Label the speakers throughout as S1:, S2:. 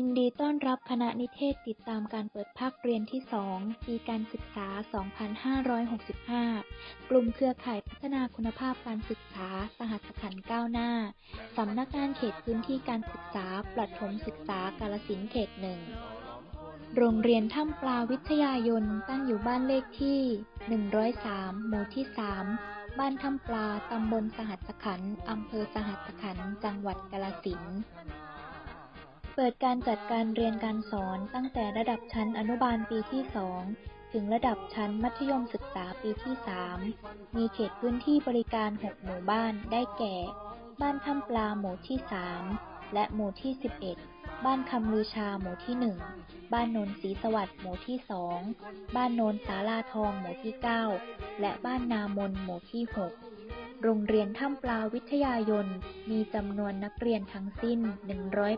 S1: ยินดีต้อนรับคณะนิเทศติดตามการเปิดภาคเรียนที่ 2 ปีการศึกษา 2565 กลุ่มเครือข่ายพัฒนาคุณภาพการศึกษา สหัสขันธ์ก้าวหน้า สำนักงานเขตพื้นที่การศึกษา ประถมศึกษากาฬสินเขตหนึ่ง โรงเรียนถ้ำปลาวิทยายนตั้งอยู่บ้านเลขที่ 103 หมู่ที่ 3 บ้านถ้ำปลา ตำบลสหัสขันธ์อำเภอสหัสขันธ์จังหวัดกาฬสิน เปิดการจัดการเรียนการสอนตั้งแต่ระดับชั้นอนุบาลปีที่ 2 ถึงระดับชั้นมัธยมศึกษาปีที่ 3 มีเขตพื้นที่บริการ 6 หมู่บ้านได้แก่ บ้านถ้ำปลาหมู่ที่ 3 และหมู่ที่ 11 บ้านคำลือชาหมู่ที่ 1 บ้านโนนศรีสวัสดิ์หมู่ที่ 2 บ้านโนนสาลาทองหมู่ที่ 9 และบ้านนามนหมู่ที่ 6 โรงเรียนถ้ำปลาวิทยายน มีจำนวนนักเรียนทั้งสิ้น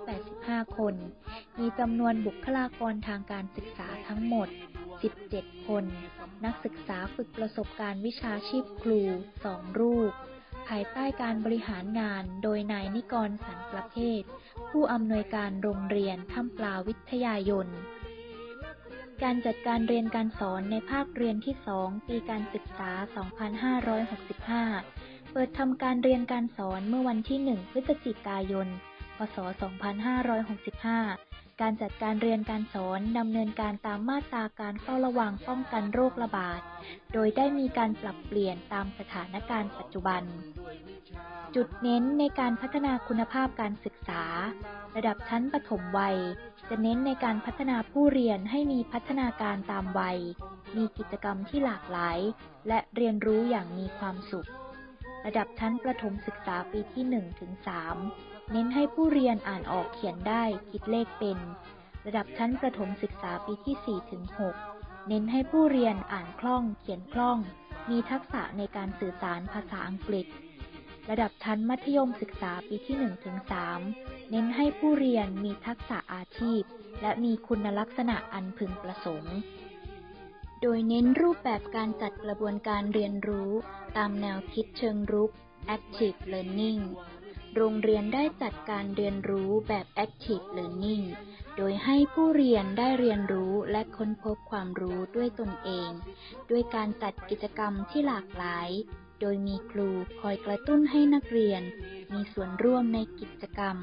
S1: 185 คน มีจำนวนบุคลากรทางการศึกษาทั้งหมด 17 คน นักศึกษาฝึกประสบการณ์วิชาชีพครู 2 รูป ภายใต้การบริหารงานโดยนายนิกรสันประเภท ผู้อำนวยการโรงเรียนถ้ำปลาวิทยายน การจัดการเรียนการสอนในภาคเรียนที่ 2 ปีการศึกษา 2565 เปิดทำการเรียนการสอนเมื่อวันที่ 1 พฤศจิกายน พศ 2565 การจัดการเรียนการสอนดำเนินการตามมาตราการเฝ้าระวังป้องกันโรคระบาด โดยได้มีการปรับเปลี่ยนตามสถานการณ์ปัจจุบัน จุดเน้นในการพัฒนาคุณภาพการศึกษา ระดับชั้นประถมวัย จะเน้นในการพัฒนาผู้เรียนให้มีพัฒนาการตามวัย มีกิจกรรมที่หลากหลาย และเรียนรู้อย่างมีความสุข ระดับชั้นประถมศึกษาปีที่1ถึง3 เน้นให้ผู้เรียนอ่านออกเขียนได้คิดเลขเป็น ระดับชั้นประถมศึกษาปีที่ 4 ถึง 6 เน้นให้ผู้เรียนอ่านคล่อง เขียนคล่อง มีทักษะในการสื่อสารภาษาอังกฤษ ระดับชั้นมัธยมศึกษาปีที่ 1 ถึง 3 เน้นให้ผู้เรียนมีทักษะอาชีพ และมีคุณลักษณะอันพึงประสงค์โดยเน้นรูปแบบการจัดกระบวนการเรียนรู้ ตามแนวคิดเชิงรุก Active Learning โรงเรียนได้จัดการเรียนรู้แบบ Active Learning โดยให้ผู้เรียนได้เรียนรู้และค้นพบความรู้ด้วยตนเอง ด้วยการจัดกิจกรรมที่หลากหลาย โดยมีครูคอยกระตุ้นให้นักเรียน มีส่วนร่วมในกิจกรรม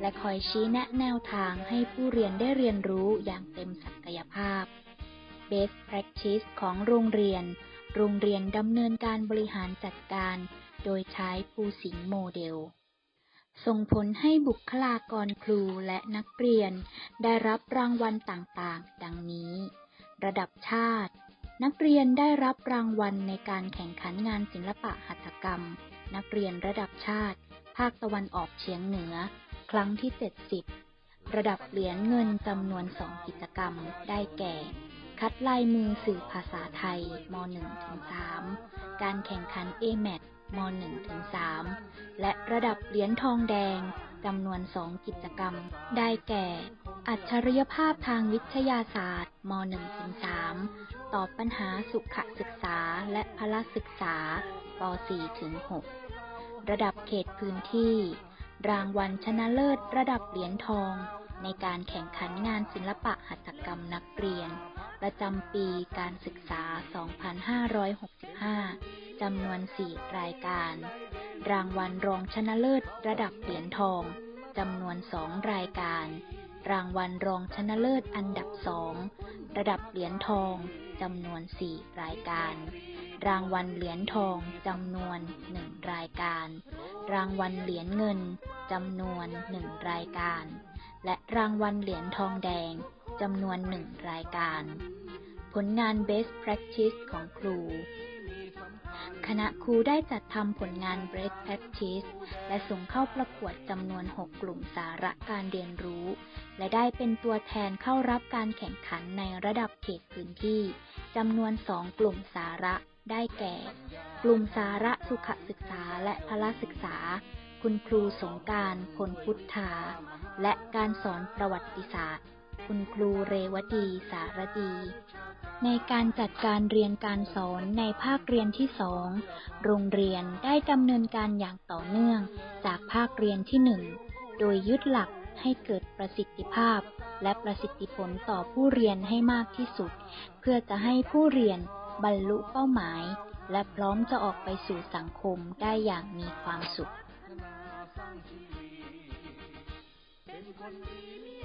S1: และคอยชี้แนะแนวทางให้ผู้เรียนได้เรียนรู้อย่างเต็มศักยภาพ Best Practice ของโรงเรียน โรงเรียนดำเนินการบริหารจัดการ โดยใช้ภูสิงห์โมเดล ส่งผลให้บุคลากรครูและนักเรียน ได้รับรางวัลต่างๆ ดังนี้ ระดับชาติ นักเรียนได้รับรางวัลในการแข่งขันงานศิลปะหัตถกรรม นักเรียนระดับชาติ ภาคตะวันออกเฉียงเหนือ ครั้งที่ 70 ระดับเหรียญเงินจำนวน2กิจกรรม ได้แก่ คัดลายมือสื่อภาษาไทยม .1-3 การแข่งขัน AMAT ม .1-3 และระดับเหรียญทองแดงจำนวน 2 กิจกรรม ได้แก่ อัจฉริยภาพทางวิทยาศาสตร์ม .1-3 ตอบปัญหาสุขศึกษาและพละศึกษาป .4-6 ระดับเขตพื้นที่ รางวัลชนะเลิศระดับเหรียญทอง ในการแข่งขันงานศิลปะหัตถกรรมนักเรียน ประจำปีการศึกษา 2565 จำนวน 4 รายการ รางวัลรองชนะเลิศระดับเหรียญทอง จำนวน 2 รายการ รางวัลรองชนะเลิศอันดับ 2 ระดับเหรียญทอง จำนวน 4 รายการ รางวัลเหรียญทองจำนวน 1 รายการ รางวัลเหรียญเงินจำนวน 1 รายการ และรางวัลเหรียญทองแดงจำนวน1รายการ ผลงาน Best Practice ของครู คณะครูได้จัดทำผลงาน Best Practice และส่งเข้าประกวดจำนวน 6 กลุ่มสาระการเรียนรู้ และได้เป็นตัวแทนเข้ารับการแข่งขันในระดับเขตพื้นที่จำนวน 2 กลุ่มสาระได้แก่ กลุ่มสาระสุขศึกษาและพละศึกษา คุณครูสงกรารพลพุทธา และการสอนประวัติศาสตร์ คุณครูเรวดีสารดี ในการจัดการเรียนการสอนในภาคเรียนที่สองโรงเรียนได้ดำเนินการอย่างต่อเนื่องจากภาคเรียนที่หนึ่งโดยยึดหลักให้เกิดประสิทธิภาพ และประสิทธิผลต่อผู้เรียนให้มากที่สุด เพื่อจะให้ผู้เรียนบรรลุเป้าหมาย และพร้อมจะออกไปสู่สังคมได้อย่างมีความสุข
S2: เป็นคนดี